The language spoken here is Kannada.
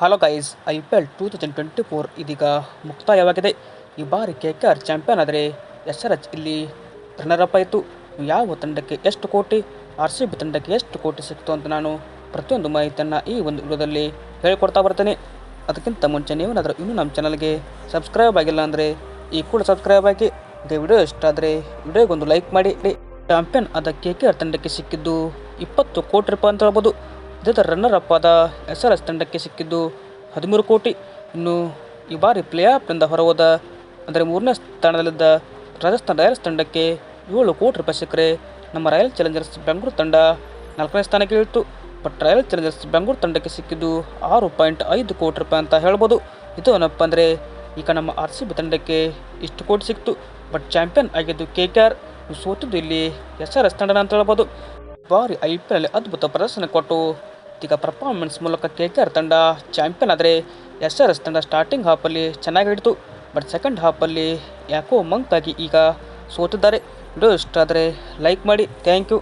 Hello guys I P L two thousand twenty four ಇದೀಗ ಮುಕ್ತಾಯವಾಗಿದೆ. ಈ ಬಾರಿ ಕೆ ಕೆ ಆರ್ ಚಾಂಪಿಯನ್ ಆದರೆ ಎಸ್ ಆರ್ ಎಚ್ ಇಲ್ಲಿ ರನ್ನರಪ್ ಆಯಿತು. ಯಾವ ತಂಡಕ್ಕೆ ಎಷ್ಟು ಕೋಟಿ ಆರ್ ಸಿ ಬಿ ತಂಡಕ್ಕೆ ಎಷ್ಟು ಕೋಟಿ ಸಿಕ್ತು ಅಂತ ನಾನು ಪ್ರತಿಯೊಂದು ಮಾಹಿತಿಯನ್ನು ಈ ಒಂದು ವಿಡಿಯೋದಲ್ಲಿ ಹೇಳಿಕೊಡ್ತಾ ಬರ್ತೇನೆ. ಅದಕ್ಕಿಂತ ಮುಂಚೆ ನೀವೇನಾದರೂ ಇನ್ನೂ ನಮ್ಮ ಚಾನಲ್ಗೆ ಸಬ್ಸ್ಕ್ರೈಬ್ ಆಗಿಲ್ಲ ಅಂದರೆ ಈ ಕೂಡ ಸಬ್ಸ್ಕ್ರೈಬ್ ಆಗಿ. ಇದೇ ವಿಡಿಯೋ ಇಷ್ಟ ಆದರೆ ವಿಡಿಯೋಗೊಂದು ಲೈಕ್ ಮಾಡಿ. ಚಾಂಪಿಯನ್ ಆದ ಕೆ ಕೆ ಆರ್ ತಂಡಕ್ಕೆ ಸಿಕ್ಕಿದ್ದು ಇಪ್ಪತ್ತು ಕೋಟಿ ರೂಪಾಯಿ ಅಂತ ಹೇಳ್ಬೋದು. ಇದೇ ಥರ ರನ್ನರ್ ಅಪ್ ಆದ ಎಸ್ ಆರ್ ಎಸ್ ತಂಡಕ್ಕೆ ಸಿಕ್ಕಿದ್ದು ಹದಿಮೂರು ಕೋಟಿ. ಇನ್ನು ಈ ಬಾರಿ ಪ್ಲೇ ಆಫ್ನಿಂದ ಹೊರಹೋದ, ಅಂದರೆ ಮೂರನೇ ಸ್ಥಾನದಲ್ಲಿದ್ದ ರಾಜಸ್ಥಾನ್ ರಾಯಲ್ಸ್ ತಂಡಕ್ಕೆ ಏಳು ಕೋಟಿ ರೂಪಾಯಿ ಸಿಕ್ಕರೆ ನಮ್ಮ ರಾಯಲ್ ಚಾಲೆಂಜರ್ಸ್ ಬೆಂಗಳೂರು ತಂಡ ನಾಲ್ಕನೇ ಸ್ಥಾನಕ್ಕೆ ಇಳಿತು. ಬಟ್ ರಾಯಲ್ ಚಾಲೆಂಜರ್ಸ್ ಬೆಂಗಳೂರು ತಂಡಕ್ಕೆ ಸಿಕ್ಕಿದ್ದು ಆರು ಪಾಯಿಂಟ್ ಐದು ಕೋಟಿ ರೂಪಾಯಿ ಅಂತ ಹೇಳ್ಬೋದು. ಇದು ಏನಪ್ಪ ಅಂದರೆ ಈಗ ನಮ್ಮ ಆರ್ ಸಿ ಬಿ ತಂಡಕ್ಕೆ ಇಷ್ಟು ಕೋಟಿ ಸಿಕ್ತು. ಬಟ್ ಚಾಂಪಿಯನ್ ಆಗಿದ್ದು ಕೆ ಕೆ ಆರ್ ಸೋತಿದ್ದು ಇಲ್ಲಿ ಎಸ್ ಆರ್ ಎಸ್ ತಂಡನ ಅಂತ ಹೇಳ್ಬೋದು. ಬಾರಿ ಐ ಪಿ ಎಲ್ ಅದ್ಭುತ ಪ್ರದರ್ಶನ ಕೊಟ್ಟು ಈಗ ಪರ್ಫಾರ್ಮೆನ್ಸ್ ಮೂಲಕ ಕೆ ಕೆ ಆರ್ ತಂಡ ಚಾಂಪಿಯನ್ ಆದರೆ ಎಸ್ ಆರ್ ಎಸ್ ತಂಡ ಸ್ಟಾರ್ಟಿಂಗ್ ಹಾಫಲ್ಲಿ ಚೆನ್ನಾಗಿ ಹಿಡಿತು ಬಟ್ ಸೆಕೆಂಡ್ ಹಾಫಲ್ಲಿ ಯಾಕೋ ಮಂಕಾಗಿ ಈಗ ಸೋತಿದ್ದಾರೆ. ಇಷ್ಟ ಆದರೆ ಲೈಕ್ ಮಾಡಿ ಥ್ಯಾಂಕ್ ಯು